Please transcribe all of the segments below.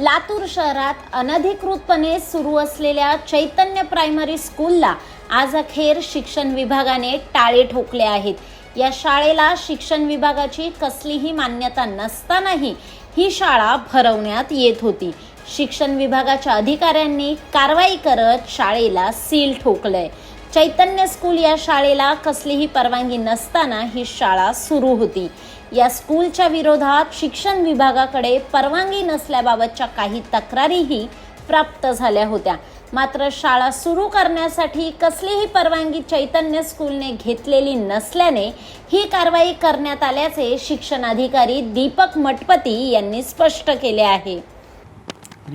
लातूर शहरात अनधिकृतपणे सुरू असलेल्या चैतन्य प्रायमरी स्कूलला आज अखेर शिक्षण विभागाने टाळे ठोकले आहेत. या शाळेला शिक्षण विभागाची कसलीही मान्यता नसतानाही ही शाळा भरवण्यात येत होती. शिक्षण विभागाच्या अधिकाऱ्यांनी कारवाई करत शाळेला सील ठोकलंय. चैतन्य स्कूल या शाळेला कसलीही परवानगी नसताना ही शाळा सुरू होती. या स्कूलच्या विरोधात शिक्षण विभागाकडे परवानगी नसल्याबाबतच्या काही तक्रारीही प्राप्त झाल्या होत्या. मात्र शाळा सुरू करण्यासाठी कसलीही परवानगी चैतन्य स्कूलने घेतलेली नसल्याने ही कारवाई करण्यात आल्याचे शिक्षण अधिकारी दीपक मठपती यांनी स्पष्ट केले आहे.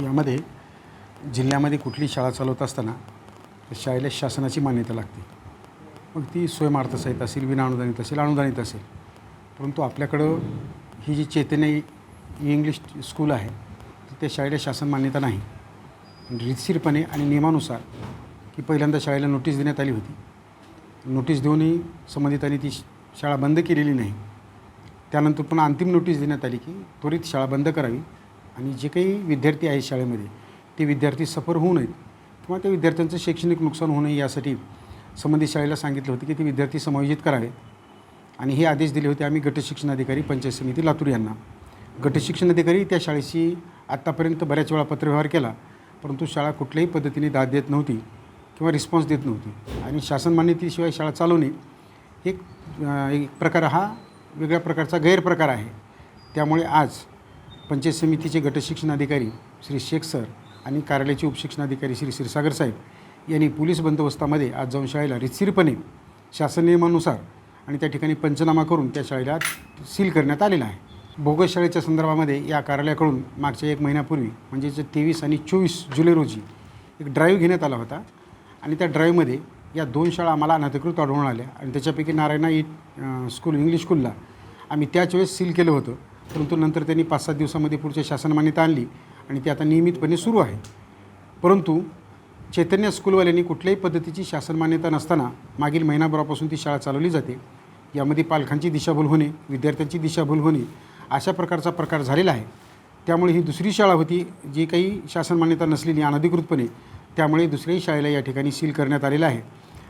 यामध्ये जिल्ह्यामध्ये कुठली शाळा चालवत असताना शाळेला शासनाची मान्यता लागते. मग ती स्वयंअर्थ असेल विनाअनुदानित असेल अनुदानित असेल. परंतु आपल्याकडं ही जी चैतन्य इंग्लिश स्कूल आहे त्या शाळेला शासन मान्यता नाही. रितशीरपणे आणि नियमानुसार की पहिल्यांदा शाळेला नोटीस देण्यात आली होती. नोटीस देऊनही संबंधितांनी ती शाळा बंद केलेली नाही. त्यानंतर पुन्हा अंतिम नोटीस देण्यात आली की त्वरित शाळा बंद करावी आणि जे काही विद्यार्थी आहेत शाळेमध्ये ते विद्यार्थी सफर होऊ नयेत किंवा त्या विद्यार्थ्यांचं शैक्षणिक नुकसान होऊ नये यासाठी संबंधित शाळेला सांगितलं होतं की ते विद्यार्थी समायोजित करावे आणि हे आदेश दिले होते आम्ही गटशिक्षण अधिकारी पंचायत समिती लातूर यांना. गटशिक्षण अधिकारी त्या शाळेशी आत्तापर्यंत बऱ्याच वेळा पत्रव्यवहार केला परंतु शाळा कुठल्याही पद्धतीने दाद देत नव्हती किंवा रिस्पॉन्स देत नव्हती. आणि शासन मान्यतेशिवाय शाळा चालवणे एक एक प्रकार हा वेगळ्या प्रकारचा गैरप्रकार आहे. त्यामुळे आज पंचायत समितीचे गटशिक्षण अधिकारी श्री शेख सर आणि कार्यालयाचे उपशिक्षणाधिकारी श्री क्षीरसागर साहेब यांनी पोलीस बंदोबस्तामध्ये आज जाऊन शाळेला रितसिरपणे शासन नियमानुसार आणि त्या ठिकाणी पंचनामा करून त्या शाळेला सील करण्यात आलेला आहे. बोगस शाळेच्या संदर्भामध्ये या कार्यालयाकडून मागच्या एक महिन्यापूर्वी म्हणजे तेवीस आणि चोवीस जुलै रोजी एक ड्राईव्ह घेण्यात आला होता. आणि त्या ड्राईव्हमध्ये या दोन शाळा आम्हाला अनधिकृत आढळून आल्या. आणि त्याच्यापैकी नारायणा इट स्कूल इंग्लिश स्कूलला आम्ही त्याच वेळेस सील केलं होतं. परंतु नंतर त्यांनी पाच सात दिवसामध्ये पुढच्या शासन मान्यता आणली आणि ती आता नियमितपणे सुरू आहे. परंतु चैतन्य स्कूलवाल्यांनी कुठल्याही पद्धतीची शासन मान्यता नसताना मागील महिनाभरापासून ती शाळा चालवली जाते. यामध्ये पालकांची दिशाभूल होणे विद्यार्थ्यांची दिशाभूल होणे अशा प्रकारचा प्रकार झालेला आहे. त्यामुळे ही दुसरी शाळा होती जी काही शासन मान्यता नसलेली अनधिकृतपणे त्यामुळे दुसऱ्याही शाळेला या ठिकाणी सील करण्यात आलेलं आहे.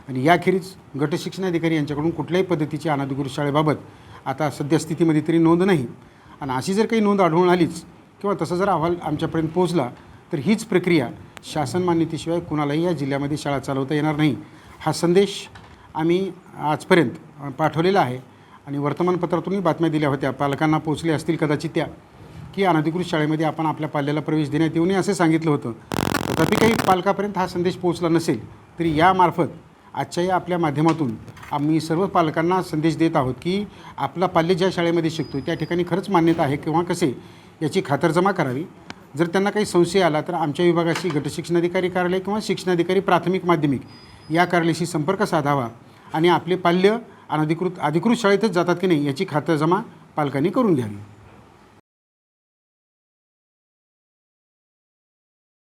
आणि याखेरीज गटशिक्षणाधिकारी यांच्याकडून कुठल्याही पद्धतीची अनधिकृत शाळेबाबत आता सध्या स्थितीमध्ये तरी नोंद नाही. आणि अशी जर काही नोंद आढळून आलीच किंवा तसा जर अहवाल आमच्यापर्यंत पोहोचला तर हीच प्रक्रिया शासन मान्यतेशिवाय कुणालाही या जिल्ह्यामध्ये शाळा चालवता येणार नाही. हा संदेश आम्ही आजपर्यंत पाठवलेलं आहे. आणि वर्तमानपत्रातूनही बातम्या दिल्या होत्या. पालकांना पोचल्या असतील कदाचित त्या की अनधिकृत शाळेमध्ये आपण आपल्या पाल्याला प्रवेश देण्यात येऊ नये असे सांगितलं होतं. तथापि काही पालकापर्यंत हा संदेश पोहोचला नसेल तरी यामार्फत आजच्या या आपल्या माध्यमातून आम्ही सर्व पालकांना संदेश देत आहोत की आपला पाल्य ज्या शाळेमध्ये शिकतो त्या ठिकाणी खरंच मान्यता आहे किंवा कसे याची खातरजमा करावी. जर त्यांना काही संशय आला तर आमच्या विभागाशी गटशिक्षणाधिकारी कार्यालय किंवा शिक्षणाधिकारी प्राथमिक माध्यमिक या कार्यालयाशी संपर्क साधावा. आणि आपले पाल्य अनधिकृत अधिकृत शाळेतच जातात की नाही याची खातरजमा पालकांनी करून घ्यावी.